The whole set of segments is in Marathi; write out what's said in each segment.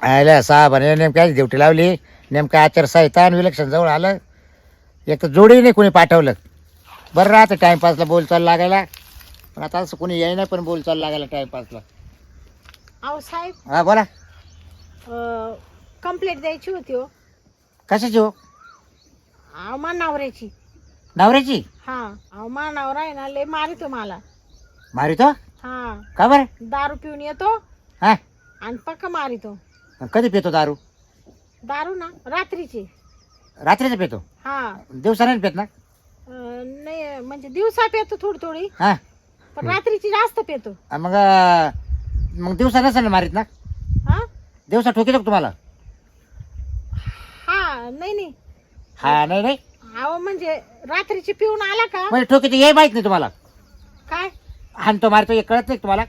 आयला साहेबाने नेमक्या ड्युटी लावली. नेमकं आचारसंहिता आणि विलक्षण जवळ आलं. एक तर जोडी नाही कोणी पाठवलं. बरं राहतं टाईमपासला बोलचाल लागायला. पण आता असं कोणी येई नाही पण बोलचाल लागायला टाईमपासला अहो साहेब. हा बोला. कंप्लेंट द्यायची होती हो. कशाची हो? अहो मा नवऱ्याची. नवऱ्याची? हा अहो मा नवरा आहे ना लय मारितो मला. मारितो? हा. का बरं? दारू पिऊन येतो हा. आणि पक्का मारितो. कधी पितो दारू? दारू ना रात्रीची. रात्रीचं पितो? हा. दिवसा नाही पित ना? अं, नाही म्हणजे दिवसा पेतो थोडी थोडी हा. पण रात्रीची जास्त पेतो. आणि मग अं, मग दिवसा नसेल ना मारीत ना? हा? दिवसा ठोकीतो का तुम्हाला? हा नाही नाही. हा नाही नाही? अहो म्हणजे रात्रीची पिऊन आला का? म्हणजे ठोकीतो हे माहीत नाही तुम्हाला. काय? हाणतो मारतो हे कळत नाही का तुम्हाला?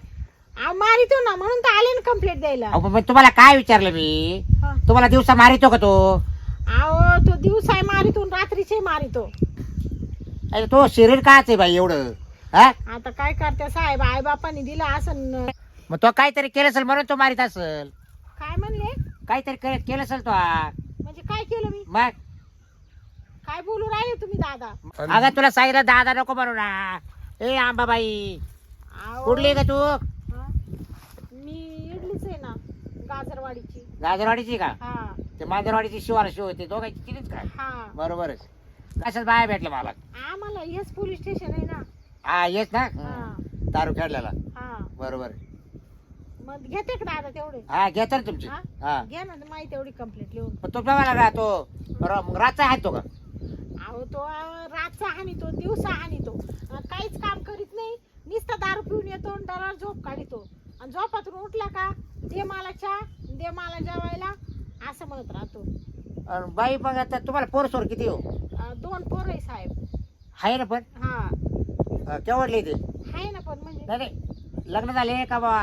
मारितो ना म्हणून तर आले ना कंप्लेंट द्यायला. अहो, पण तुम्हाला काय विचारलं मी? हा. तुम्हाला दिवसा मारितो का तो? अहो तो दिवसा मारितो आणि रात्रीचे मारितो. अरे तो शरीर काच आहे बाई एवढं. हा? आता काय करते साहेब आई बापाने दिला असं मग तो काहीतरी केलं असेल म्हणून तो मारित असेल. काय म्हणले? काहीतरी के- केलं असेल तो हा. म्हणजे काय केलं मी? मग? काय बोलू राहिले तुम्ही दादा? अगं तुला सांगितलं दादा नको म्हणू ना. ए आंबाबाई. अहो, कुठली का तू हा? मी इडलीच आहे ना गाजरवाडीची गाजरवाडीची का? हा. ते मांजरवाडीची शिवाला शिव होती दोघांची तिनेच का? हा. बरोबरच. कशात बाया भेटलं मला? आम्हाला हेच पोलीस स्टेशन आहे ना. हा येस ना? हा. दारू खेळलेला. हा. बरोबर. मग घेते का दादा तेवढे? हा घेता ना तुमची. हा? हा. घ्या ना माहिती तेवढी कंप्लेंट लिहून. पण तो मला का तो र- मग रातचा आहे तो का? अहो तो अं, रातचा हानितो दिवसा हानितो अं, काहीच काम करीत नाही. नुसता दारू पिऊन येतो आणि दरार झोप काढितो. आणि झोपातून उठला का? दे मला चहा दे मला जेवायला असं म्हणत राहतो बाई मग आता तुम्हाला पोर सोर किती हो? अं, दोन पोर आहे साहेब. आहे ना पण? हा. अं, केवढले ते आहे ना पण म्हणजे. नाही नाही. लग्न झाले का बा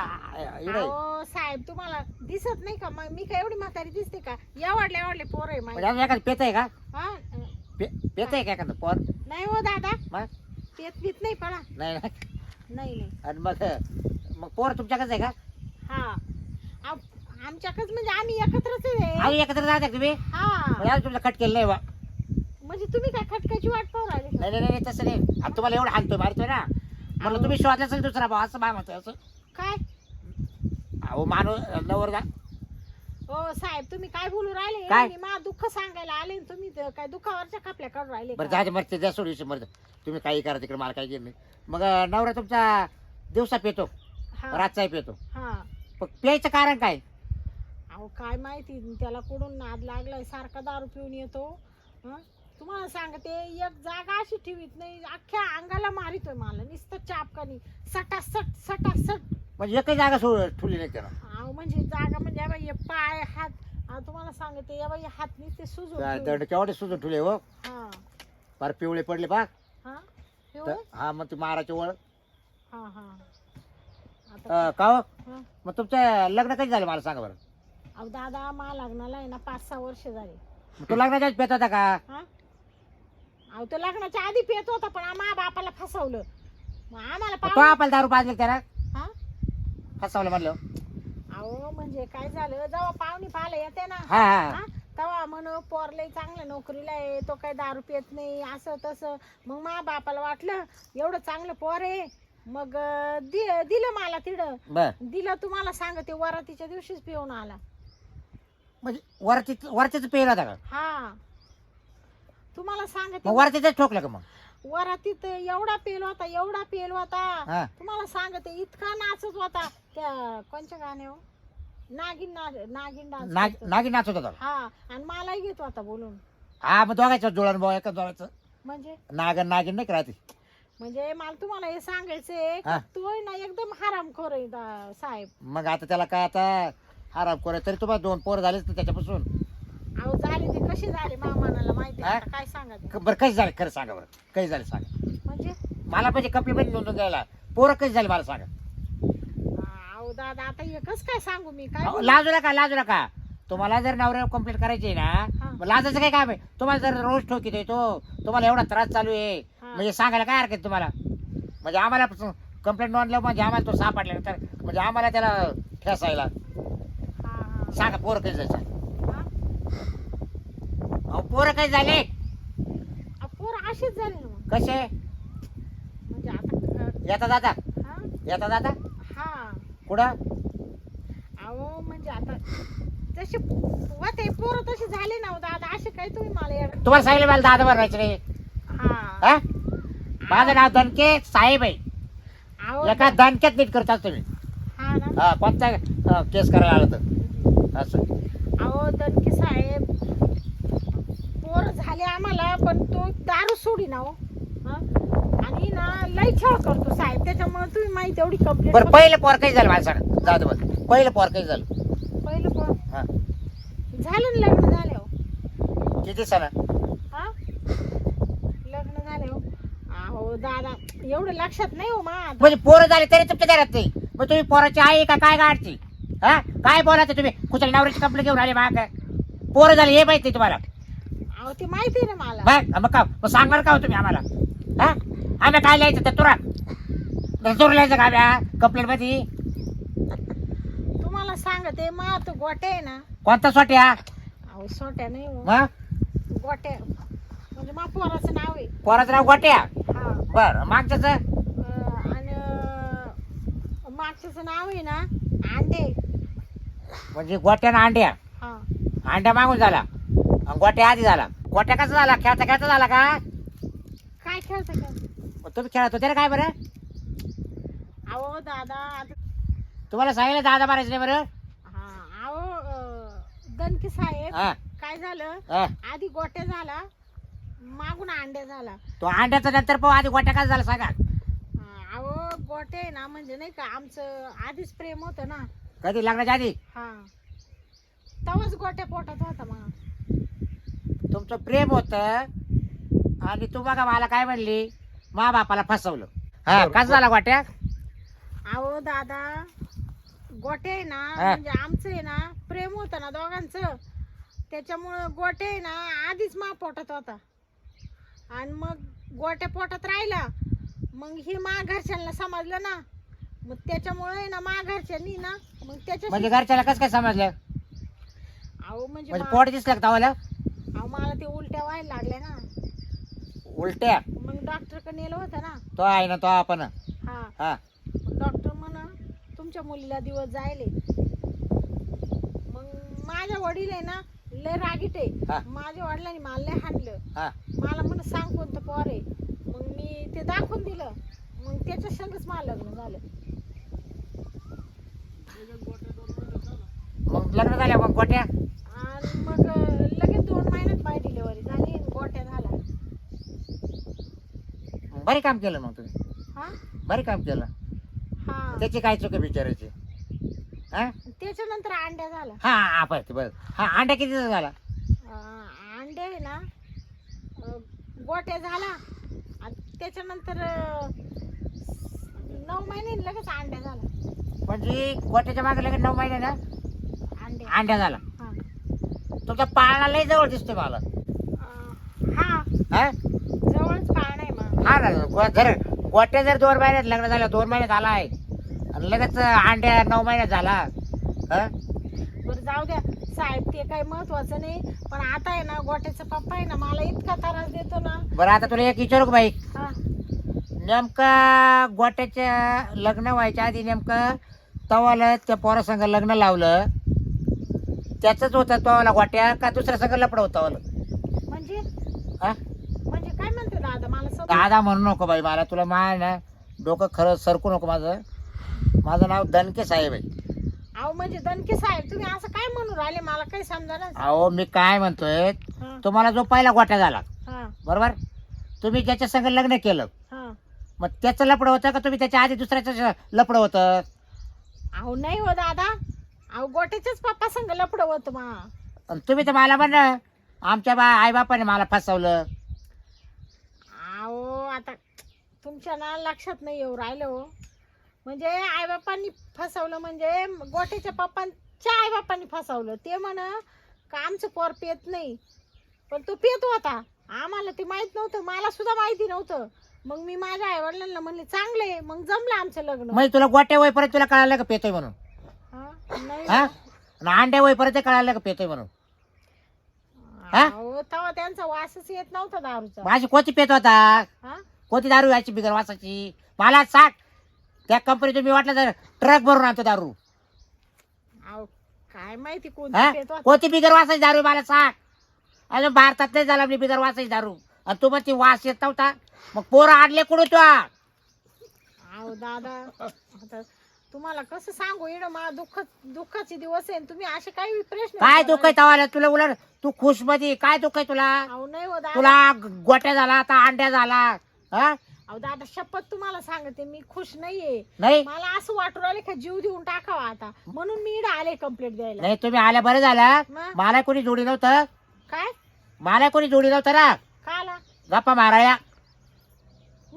इकडे? अहो साहेब तुम्हाला दिसत नाही का? मग मी काय एवढी म्हातारी दिसते का? एवढले एवढले पोर आहे म्हणजे माझे अजून एखादं पेत आहे का? हा? अं, पेत आहे का एखादं पोर? नाही हो दादा. मग? पेत पित नाही पडा नाही नाही. नाही नाही. आणि मग मग पोर तुमच्याकडे आहे का? हा. आम- आमच्याकडच म्हणजे आम्ही एकत्रच आहे. आम्ही एकत्र जाते तुम्ही हा. अजून तुमचं कट केलं नाही बा. म्हणजे तुम्ही काय खटकाची वाट पाहू राहिले नाही नाही नाही तसं नाही. आता तुम्हाला एवढं हाणतोय मारतोय ना. म्हणलं तुम्ही शोधला असेल दुसरा भाऊ असं म्हणतोय असं. काय? अहो माणूस नवर जा हो साहेब तुम्ही काय बोलू राहिले? काय? मी मा दुःख सांगायला आले आणि तुम्ही तर काय दुःखावरच्या कापल्या काढून राहिले बरं का? जा मरते द्या सोडू मरत तुम्ही काही करा तिकडे मला काही घेत नाही. मग अं, नवरा तुमचा दिवसा पेतो. हा. रातचाही पेतो. हा. पण प्यायचं कारण काय? अहो काय माहिती त्याला कुठून नाद लागलाय सारखा दारू पिऊन येतो. हं? तुम्हाला सांगते एक जागा अशी ठेवीत नाही अख्ख्या अंगाला मारितोय मला नुसतं चापकानी सटासट सटासट. म्हणजे एकही जागा सोड ठेवली नाही त्यानं. अहो म्हणजे जागा म्हणजे या बाई हे पाय हात अहो, तुम्हाला सांगते या बाई हात नुसते सुजून काय ठेवले. दंड केवढे सुजून ठेवले हो. हा. फार पिवळे पडले बा हा? हा मग ती माराची वळ हा हा. आता अं, का हो? हा. मग तुमचं लग्न कधी झालं मला सांगा बरं. अहो दादा मा लग्नाला आहे ना पाच सहा वर्ष झाले. तो लग्नाच्या पेत होता का? हा? अहो तो लग्नाच्या आधी पेत होता पण आम्हा बापाला फसवलं. मग आम्हाला तो आपल्याला दारू पाजले त्याला? हा? फसवलं म्हणलं. अहो म्हणजे काय झालं? जेव्हा पाहुणी पाहायला येते ना हा हा. हा? तेव्हा म्हण पोरलंय चांगलं नोकरीला आहे तो काय दारू पित नाही असं तसं. मग मा बापाला वाटलं एवढं चांगलं पोर आहे. मग अं, दि- दिलं मला तिडं. बर. दिलं तुम्हाला सांगते वरातीच्या दिवशीच पिऊन आला. म्हणजे वरती वरतीच पेल होता का? हा. तुम्हाला सांगते मग वरतीच ठोकलं का मग? वरातीत एवढा पेल होता एवढा पेल होता. तुम्हाला सांगते इतका नाचत होता त्या कोणच्या गाण्यावर? नागिन ना नागिन डान्स नाग करतो. नागी नाचत होता हा आणि मलाही घेत होता बोलून. हा मग दोघायचं जुळण भाऊ एका जोडायचं म्हणजे? नागन नागिन नाही राहते? म्हणजे मला तुम्हाला हे सांगायचंय हा. तो ना एकदम हरामखोर आहे दा- साहेब. मग आता त्याला काय आता आराम करे तरी तुम्हाला दोन पोर झालेच ना त्याच्यापासून अहो झाले ते कसे झाले मामानाला माहिती आहे. हा? आता काय सांगा ते? क- बरं कशी झाले खरं सांगा बरं कशी झाले सांगा म्हणजे मला म्हणजे कम्प्लिमेंट नोंदून द्यायला पोरं कशी झाली मला सांगा अहो दादा आता एकच काय सांगू मी काय अहो? लाजू नका लाजू नका तुम्हाला जर नवऱ्यावर कंप्लेंट करायची आहे ना हा. मग लाजायचं काय काम आहे तुम्हाला जर रोज ठोकीत येतो तुम्हाला एवढा त्रास चालू आहे हा. म्हणजे सांगायला काय हरकत तुम्हाला म्हणजे आम्हाला कंप्लेंट नोंदलं म्हणजे आम्हाला तो सापडल्यानंतर म्हणजे आम्हाला त्याला ठेसायला. सांगा पोरं काही जायचं? अहो पोरं काही झाले? आ, पोरं अशीच झाली ना मग. कसे? म्हणजे आता येता दादा हा? येता दादा हा. कुठं? अहो म्हणजे आता तसे होते पोरं तसे झाले ना हो दादा असे काय तुम्ही मला येड- तुम्हाला सांगितलं मला दादा बनवायचं नाही. हा. हा? माझं नाव दणके साहेब आहे. अहो एका दणक्यात नीट करतात तुम्ही. हा ना. हा कोणता अं, केस करायला आलं तर. असं. अहो दणके साहेब पोर झाले आम्हाला पण तो दारू सोडी ना हो. हा? आणि ना लई छळ करतो साहेब. त्याच्यामुळे तुम्ही माहिती एवढी बरं कंप्लेंट पहिलं पोर काही झालं माझ्या जाऊ दे बरं. पहिलं पोर काही झालं? पहिलं पोर? हा. झालं ना लग्न झालं हो. किती सण हा? लग्न झाले हो. अहो दादा एवढं लक्षात नाही हो मा. म्हणजे पोरं झाले तरी तुमच्या घरात नाही. मग तुम्ही पोराची आई का? काय गाडची? हा? काय बोलायचं तुम्ही? कुठल्या नवऱ्याची कंपनी घेऊन आले माग? पोरं झाले हे माहिती तुम्हाला. अहो ते माहिती आहे ना मला. मग मग का मग सांगणार का हो तुम्ही आम्हाला? हा? आम्ही काय लिहायचं तर तुरा तुरा लिहायचं का आम्ही कंप्लेंटमध्ये? तुम्हाला सांगते मा तो गोट्या आहे ना. कोणता सोट्या? अहो सोट्या नाही हो. मग? गोट्या म्हणजे मा पोराचं नाव आहे. पोराचं नाव गोट्या? हा. बर मागच्याच? अं, आणि अं, मागच्याचं नाव आहे ना अंडे म्हणजे गोट्यानं अंड्या. हा. अंड्या मागून झाला. आणि गोट्या आधी झाला. गोट्या कसा झाला? खेळता खेळता झाला का? काय खेळतं मग तुम्ही खेळत होते ना काय बरं? अहो दादा आता तुम्हाला सांगितलं दादा मारायचं नाही बरं? हा अहो अं, दणके साहेब हा. काय झालं? हा. आधी गोट्या झाला मागून अंडे झाला. तो अंड्याचा नंतर पाहू आधी गोट्या कसा झाला सांगा. हा, अहो गोटे ना म्हणजे नाही का आमचं आधीच प्रेम होतं ना. कधी लग्नाच्या आधी? हा. तवाच गोट्या पोटात होता मग. तुमचं प्रेम होतं आणि तू बघा मला काय म्हणली? मा बापाला फसवलं. हा कसं झाला गोट्या? अहो दादा गोटे आहे ना हा. म्हणजे आमचं आहे ना प्रेम होतं ना दोघांचं. त्याच्यामुळं गोटे आहे ना आधीच मा पोटात होता. आणि मग गोट्या पोटात राहिला. मग ही मा घरच्यांना समजलं ना. मग त्याच्यामुळे ना मा घरच्यांनी ना मग त्याच्या म्हणजे घरच्याला कसं काय समजलं? अहो म्हणजे म्हणजे मा- पोट दिसलं का तवाला? अहो मला ते उलट्या व्हायला लागल्या ना. उलट्या? मग डॉक्टरकडे नेलं होतं ना. तो आहे ना तो आपण. हा. हा. मग डॉक्टर म्हणा तुमच्या मुलीला दिवस जायले. मग माझ्या वडील आहे ना लय रागीट हा. आहे माझ्या वडिलांनी मला लय हाणलं. हा. मला म्हण सांग कोणतं पोर आहे. मग मी ते दाखवून दिलं. मग त्याच्या संगच मला लग्न झालं. मग लग्न झाल्या मग गोट्या? आणि मग लगेच दोन महिन्यात बाय डिलेवरी झाली आणि गोट्या झाला मग बरे काम केलं मग तुम्ही? हा? बरे काम केलं? हा. त्याची काय चुकी बिचारायची हा? त्याच्यानंतर अंड्या झाला हा आपण बरं हा अंड्या किती झाला? अं, अंडे आहे ना अं, गोट्या झाला आणि त्याच्यानंतर अं, नऊ महिने लगेच अंड्या झाला म्हणजे गोट्याच्या मागे लगेच नऊ महिने ना? अंडे. अंड्या झाला. हा. तुमचा पाळणा लय जवळ दिसतोय मला. अं, हा. हा? जवळच पाळणा आहे मग. हा ना गो- जर गोट्या जर दोन महिन्यात लग्न झालं दोन महिने झाला आहे आणि लगेच अंड्या नऊ महिन्यात झाला. हा? बरं जाऊ द्या. साहेब ते काही महत्वाचं नाही पण आता आहे ना गोट्याचा पप्पा आहे ना मला इतका त्रास देतो ना. बरं आता तुला एक विचारू का बाई? हा. नेमका गोट्याच्या लग्न व्हायच्या आधी नेमकं तवाला त्या पोरासंग लग्न लावलं. त्याच होतं तवाला गोट्या का दुसऱ्या संग लपड होतं म्हणजे? हा? म्हणजे काय म्हणते दादा? मला समज दादा म्हणू नको बाई मला तुला माय ना डोकं खरं सरकू नको माझं. माझं नाव दणके साहेब आहे. अहो म्हणजे दणके साहेब तुम्ही असं काय म्हणून राहिले? मला काही समजा अहो मी काय म्हणतोय तुम्हाला जो पहिला गोट्या झाला बरोबर? तुम्ही ज्याच्या संग लग्न केलं मग त्याचं लपड होतं का तुम्ही त्याच्या आधी दुसऱ्याचं लपड होतं? अहो नाही हो दादा. अहो गोट्याच्याच पप्पा संग लपड होत मा. तुम्ही तर मला म्हण आमच्या बा आईबापाने मला फसवलं. अहो आता तुमच्या ना लक्षात नाही येऊ राहिलं हो. म्हणजे आईबापांनी फसवलं म्हणजे गोट्याच्या पप्पांच्या आईबापांनी फसवलं. ते म्हण का आमचं पोर पेत नाही? पण तो पेत होता. आम्हाला ते माहीत नव्हतं. मला सुद्धा माहिती नव्हतं. मग मी माझ्या आई वडिलांना म्हणले चांगले मग जमलं आमचं लग्न. म्हणजे तुला गोट्या होईपर्यंत तुला कळालं का पेतोय म्हणून? हा? नाही. हा? आणि अंड्या होईपर्यंत कळालं का पेतोय म्हणून? हा? अहो, तेव्हा त्यांचा वासच येत नव्हता दारूचा. माझी कोणती पेत होता? हा? कोणती दारू यायची बिगर वासाची? मला सांग. त्या कंपनीतून मी वाटलं तर ट्रक भरून आणतो दारू. अहो, काय माहिती हा? कोणती पेत होता. कोणती बिगर वासाची दारू आहे मला सांग. अजून भारतात नाही झाला मी बिगर वासाची दारू. आणि तू मग ती वास येत नव्हता. मग पोरं आणले कुठं तू? अहो दादा आता तुम्हाला कसं सांगू? येणं मला दुःख दुःखाचे दिवस आहे आणि तुम्ही असे काही प्रश्न काय. दुःख आहे तवाला? तुला उलट तू खुशमध्ये काय दुःख आहे तुला? अहो नाही हो दादा. तुला गोट्या झाला आता अंड्या झाला हा? अहो दादा शपथ तुम्हाला सांगते मी खुश नाहीये. नाही? मला असं वाटू राहिले का जीव देऊन टाकावा आता. म्हणून मी इकडे आले कंप्लेंट द्यायला. नाही तुम्ही आल्या बरं झालं मग? मला कोणी जोडी नव्हतं. काय? मला कोणी जोडी नव्हतं ना. का आला गप्पा माराया.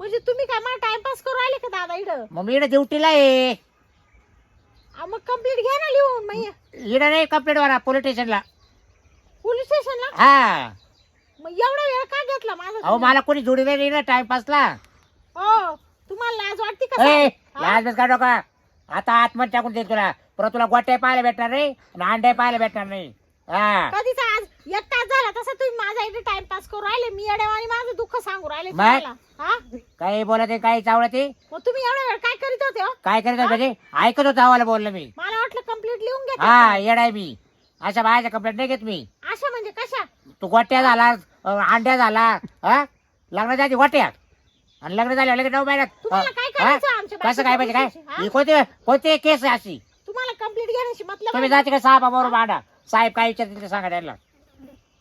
म्हणजे तुम्ही काय मला टाइमपास करू राहिले का दादा इकडं मग मी इकडे ड्युटीला आहे. मग कंप्लीट घ्या ना लिहून मग इकडे नाही कंप्लेंट वाला पोलीस स्टेशनला पोलीस स्टेशनला हा. मग एवढा वेळ का घेतला माझा अहो तुम्ही? मला कोणी जोडी नाही ना टाइमपासला. हो तुम्हाला लाज वाटते का ए साहेब? हा? लाज बीज काढू का आता आतमध्ये टाकून देईल तुला. परत तुला गोट्या पाहायला भेटणार नाही आणि अंडे पाहायला भेटणार नाही. हा. कधीच एक तास झाला तसं तुम्ही माझा इथे टाइमपास करू राहिले. मी आणि माझं दुःख सांगू राहिले मग? तुम्हाला. हा? काही बोलत आहे काही चावळत? आहे मग तुम्ही एवढा वेळ काय करीत होते हो? काय करत म्हणजे? ऐकत होतं आम्हाला बोललं मी. मला वाटलं कंप्लीट लिहून घेते. हा येडाय मी. अशा बायाच्या कंप्लेंट नाही घेत मी. अशा म्हणजे कशा? तू गोट्या झाला अं, अंड्या झाला हा? लग्नाच्या आधी गोट्या. आणि लग्न झाले लगेच नऊ महिन्यात तुम्हाला काय हा? करायचं आमच्या कसं काय पाहिजे काय? हा? ही कोणती कोणती केस आहे अशी? तुम्हाला कंप्लीट घेण्याची मतलब तुम्ही आहे? जाते का साहेबा बरोबर भांडा साहेब काय विचारतील ते सांगा त्यांना.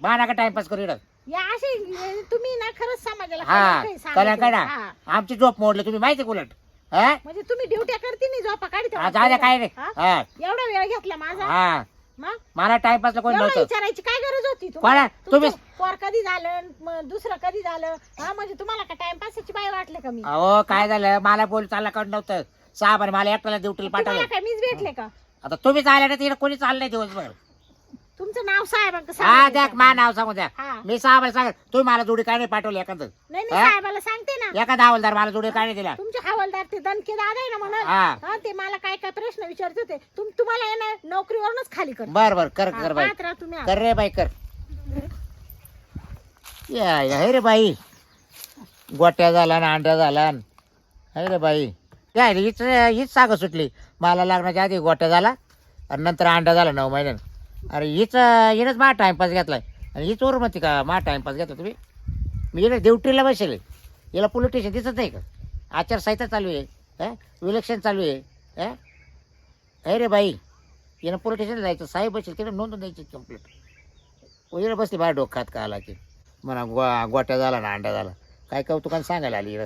भांडा का टाइमपास करू इकडं. या असे तुम्ही ना खरंच समाजाला हा काही सांगत कला नाही. कळा हा. आमची झोप मोडली तुम्ही माहिती का उलट? हा? म्हणजे तुम्ही ड्युट्या करते नाही झोपा काढते हा, जाऊ द्या काय रे हा? हा. एवढा वेळ घेतला माझा? हा. मग? मला टाइमपासला कोणी एवढं नव्हतं. विचारायची काय गरज होती कोणा? तुम्हाला तुम्ही- तुमचं पोर कधी झालं म दुसरं कधी झालं? हा म्हणजे तुम्हाला का टाइमपासची बाय वाटले का मी? अहो काय झालं? मला बोल चालला कडं नव्हतं. साहेबाने मला एकट्याला ड्युटीला तुम्हाला पाठवलं. काय मीच भेटले का? आता तुम्हीच आल्या ना तिकडे कोणी चाललं नाही दिवसभर? तुमचं नाव साहेबांक हा द्या मा नाव सांगू द्या. हा. मी साहेबाला सांग तुम्ही मला जोडी काय नाही पाठवली एखादं. नाही हा? नाही साहेबाला सांगते ना. एखादा हवालदार मला जोडी काय नाही दिला तुमचे हवालदार ते दणके दादा आहे ना म्हणा हा. हा ते मला काय काय प्रश्न विचारत होते तुम तुम्हाला आहे ना नोकरीवरूनच खाली कर. बर बर कर कर बाई. राहा तुम्ही कर रे बाई कर. या या, हे रे बाई. गोट्या झाला ना अंड्या झाला न. हे रे बाई. काय हीच हीच साग सुटली. मला लागण्याच्या आधी गोट्या झाला आणि नंतर अंडा झाला नऊ महिन्यानं. अरे हीच हिनंच मा टाईमपास घेतला आणि हीच वर म्हणते का मा टाईमपास घेतला तुम्ही? मी इकडे ड्युटीला बसेल. याला पोलीस स्टेशन दिसत नाही का? आचारसंहिता चालू आहे हं? इलेक्शन चालू आहे हं? हे रे बाई यानं पोलीस स्टेशनला जायचं. साहेब बसेल तिकडे नोंदून द्यायची कंप्लीट इकडे बसली बाहेर डोक्यात का आला की. म्हणा गो गोट्या झाला ना अंडा झाला. काय कौतुकाने सांगायला आली इकडं?